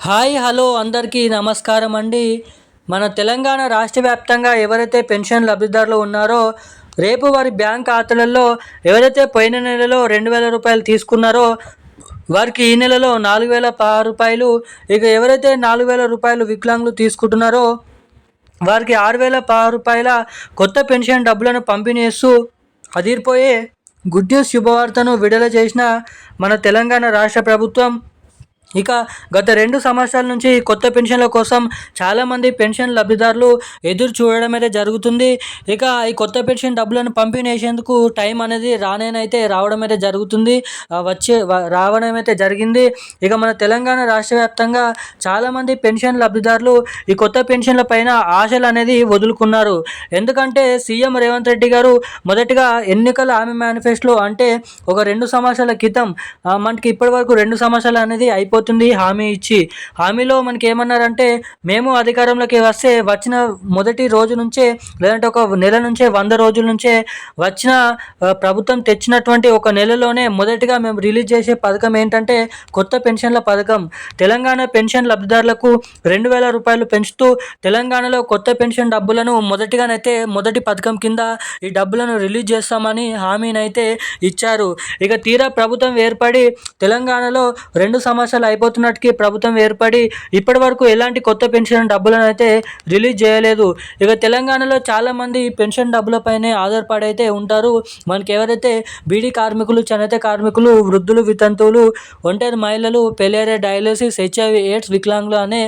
Hi hello అందరికీ నమస్కారం అండి. మన తెలంగాణ రాష్ట్ర వ్యాప్తంగా ఎవరైతే పెన్షన్ లబ్ధిదారులు ఉన్నారో రేపు వారి బ్యాంక్ ఖాతాలలో ఎవరైతే పోయిన నెలలో రెండు వేల రూపాయలు తీసుకున్నారో వారికి ఈ నెలలో నాలుగు వేల ప- రూపాయలు ఇక ఎవరైతే నాలుగు వేల రూపాయలు వికలాంగులు తీసుకుంటున్నారో వారికి ఆరు వేల ప- రూపాయల కొత్త పెన్షన్ డబ్బులను పంపిణీ చేస్తూ అదిరిపోయే గుడ్ న్యూస్ శుభవార్తను విడుదల చేసిన మన తెలంగాణ రాష్ట్ర ప్రభుత్వం ఇక గత రెండు సంవత్సరాల నుంచి కొత్త పెన్షన్ల కోసం చాలామంది పెన్షన్ లబ్ధిదారులు ఎదురు చూడడం అయితే జరుగుతుంది. ఇక ఈ కొత్త పెన్షన్ డబ్బులను పంపిణీసేందుకు టైం అనేది రానేనైతే రావడం అయితే జరుగుతుంది. వచ్చే రావడం అయితే జరిగింది. ఇక మన తెలంగాణ రాష్ట్ర వ్యాప్తంగా చాలామంది పెన్షన్ లబ్ధిదారులు ఈ కొత్త పెన్షన్ల పైన ఆశలు అనేది వదులుకున్నారు. ఎందుకంటే సీఎం రేవంత్ రెడ్డి గారు మొదటిగా ఎన్నికల ఆమె మేనిఫెస్టోలో అంటే ఒక రెండు సంవత్సరాల క్రితం మనకి ఇప్పటి వరకు రెండు సంవత్సరాలు అనేది అయిపోతుంది హామీ ఇచ్చి. హామీలో మనకి ఏమన్నారంటే మేము అధికారంలోకి వస్తే వచ్చిన మొదటి రోజు నుంచే లేదంటే ఒక నెల నుంచే వంద రోజుల నుంచే వచ్చిన ప్రభుత్వం తెచ్చినటువంటి ఒక నెలలోనే మొదటిగా మేము రిలీజ్ చేసే పథకం ఏంటంటే కొత్త పెన్షన్ల పథకం. తెలంగాణ పెన్షన్ లబ్ధిదారులకు రెండు వేల రూపాయలు పెంచుతూ తెలంగాణలో కొత్త పెన్షన్ డబ్బులను మొదటిగానైతే మొదటి పథకం కింద ఈ డబ్బులను రిలీజ్ చేస్తామని హామీనైతే ఇచ్చారు. ఇక తీరా ప్రభుత్వం ఏర్పడి తెలంగాణలో రెండు సంవత్సరాలు అయిపోతున్నట్టుకి ప్రభుత్వం ఏర్పడి ఇప్పటి వరకు ఎలాంటి కొత్త పెన్షన్ డబ్బులను అయితే రిలీజ్ చేయలేదు. ఇక తెలంగాణలో చాలామంది ఈ పెన్షన్ డబ్బులపైనే ఆధారపడైతే ఉంటారు. మనకి ఎవరైతే బీడీ కార్మికులు చేనేత కార్మికులు వృద్ధులు వితంతువులు ఒంటరి మహిళలు పెలేరే డయాలసిస్ హెచ్ఐవి ఎయిడ్స్ వికలాంగులు అనే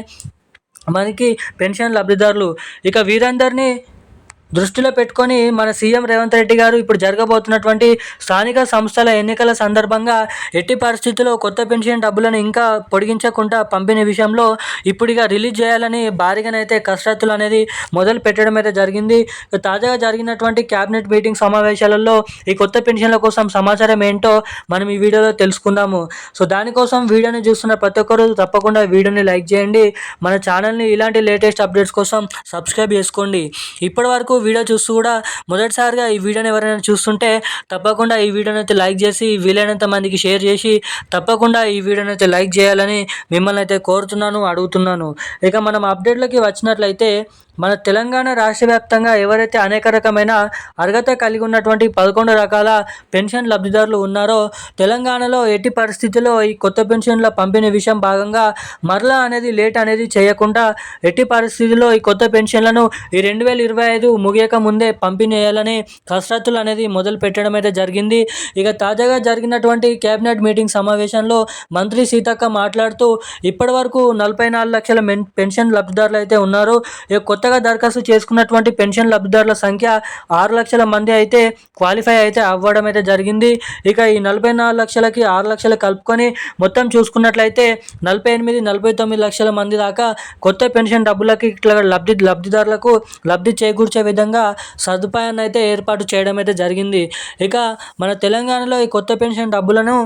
మనకి పెన్షన్ లబ్ధిదారులు. ఇక వీరందరినీ దృష్టిలో పెట్టుకొని మన సీఎం రేవంత్ రెడ్డి గారు ఇప్పుడు జరగబోతున్నటువంటి స్థానిక సంస్థల ఎన్నికల సందర్భంగా ఎట్టి పరిస్థితుల్లో కొత్త పెన్షన్ డబ్బులను ఇంకా పొడిగించకుండా పంపిణీ విషయంలో ఇప్పుడుగా రిలీజ్ చేయాలని భారీగానైతే కసరత్తులు అనేది మొదలు పెట్టడం అయితే జరిగింది. తాజాగా జరిగినటువంటి క్యాబినెట్ మీటింగ్ సమావేశాలలో ఈ కొత్త పెన్షన్ల కోసం సమాచారం ఏంటో మనం ఈ వీడియోలో తెలుసుకుందాము. సో దానికోసం వీడియోని చూస్తున్న ప్రతి ఒక్కరు తప్పకుండా వీడియోని లైక్ చేయండి. మన ఛానల్ని ఇలాంటి లేటెస్ట్ అప్డేట్స్ కోసం సబ్స్క్రైబ్ చేసుకోండి. ఇప్పటి వరకు వీడియో చూస్తూ కూడా మొదటిసారిగా ఈ వీడియోని ఎవరైనా చూస్తుంటే తప్పకుండా ఈ వీడియోని అయితే లైక్ చేసి వీలైనంత మందికి షేర్ చేసి తప్పకుండా ఈ వీడియోని అయితే లైక్ చేయాలని మిమ్మల్ని అయితే కోరుతున్నాను అడుగుతున్నాను. ఇక మనం అప్డేట్లకి వచ్చినట్లయితే మన తెలంగాణ రాష్ట్ర వ్యాప్తంగా ఎవరైతే అనేక రకమైన అర్హత కలిగి ఉన్నటువంటి పదకొండు రకాల పెన్షన్ లబ్ధిదారులు ఉన్నారో తెలంగాణలో ఎట్టి పరిస్థితుల్లో ఈ కొత్త పెన్షన్ల పంపిణీ విషయం భాగంగా మరలా అనేది లేట్ అనేది చేయకుండా ఎట్టి పరిస్థితుల్లో ఈ కొత్త పెన్షన్లను ఈ రెండు వేల ఇరవై ఐదు ముగియక ముందే పంపిణీ చేయాలని కసరత్తులు అనేది మొదలు పెట్టడం అయితే జరిగింది. ఇక తాజాగా జరిగినటువంటి కేబినెట్ మీటింగ్ సమావేశంలో మంత్రి సీతక్క మాట్లాడుతూ ఇప్పటి వరకు నలభై నాలుగు లక్షల పెన్షన్ లబ్ధిదారులు అయితే ఉన్నారు. ఇక కొత్తగా దరఖాస్తు చేసుకున్నటువంటి పెన్షన్ లబ్ధిదారుల సంఖ్య ఆరు లక్షల మంది అయితే క్వాలిఫై అయితే అవ్వడం అయితే జరిగింది. ఇక ఈ నలభై నాలుగు లక్షలకి ఆరు లక్షలు కలుపుకొని మొత్తం చూసుకున్నట్లయితే నలభై ఎనిమిది నలభై తొమ్మిది లక్షల మంది దాకా కొత్త పెన్షన్ డబ్బులకి ఇట్లా లబ్ధి లబ్ధిదారులకు లబ్ధి చేకూర్చే విధంగా సదుపాయాన్ని అయితే ఏర్పాటు చేయడం అయితే జరిగింది. ఇక మన తెలంగాణలో ఈ కొత్త పెన్షన్ డబ్బులను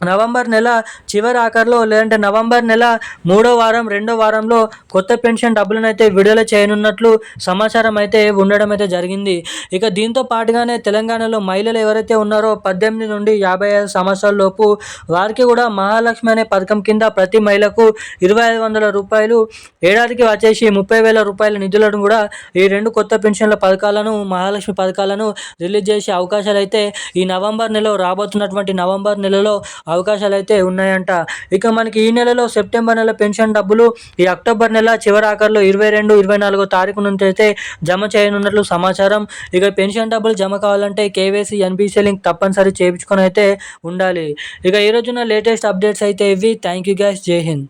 నవంబర్ నెల చివరి ఆఖరిలో లేదంటే నవంబర్ నెల మూడో వారం రెండో వారంలో కొత్త పెన్షన్ డబ్బులను అయితే విడుదల చేయనున్నట్లు సమాచారం అయితే ఉండడం అయితే జరిగింది. ఇక దీంతో పాటుగానే తెలంగాణలో మహిళలు ఎవరైతే ఉన్నారో పద్దెనిమిది నుండి యాభై ఐదు సంవత్సరాల లోపు వారికి కూడా మహాలక్ష్మి అనే పథకం కింద ప్రతి మహిళకు ఇరవై ఐదు వందల రూపాయలు ఏడాదికి వచ్చేసి ముప్పై వేల రూపాయల నిధులను కూడా ఈ రెండు కొత్త పెన్షన్ల పథకాలను మహాలక్ష్మి పథకాలను రిలీజ్ చేసే అవకాశాలు అయితే ఈ నవంబర్ నెలలో రాబోతున్నటువంటి నవంబర్ నెలలో అవకాశాలు అయితే ఉన్నాయంట. ఇక మనకి ఈ నెలలో సెప్టెంబర్ నెల పెన్షన్ డబ్బులు ఈ అక్టోబర్ నెల చివరి ఆఖరిలో ఇరవై రెండు ఇరవై నాలుగో తారీఖు నుంచి అయితే జమ చేయనున్నట్లు సమాచారం. ఇక పెన్షన్ డబ్బులు జమ కావాలంటే కేవైసీ ఎన్బీసీ లింక్ తప్పనిసరి చేయించుకొని అయితే ఉండాలి. ఇక ఈ రోజున లేటెస్ట్ అప్డేట్స్ అయితే ఇవి. Thank you guys. జై హింద్.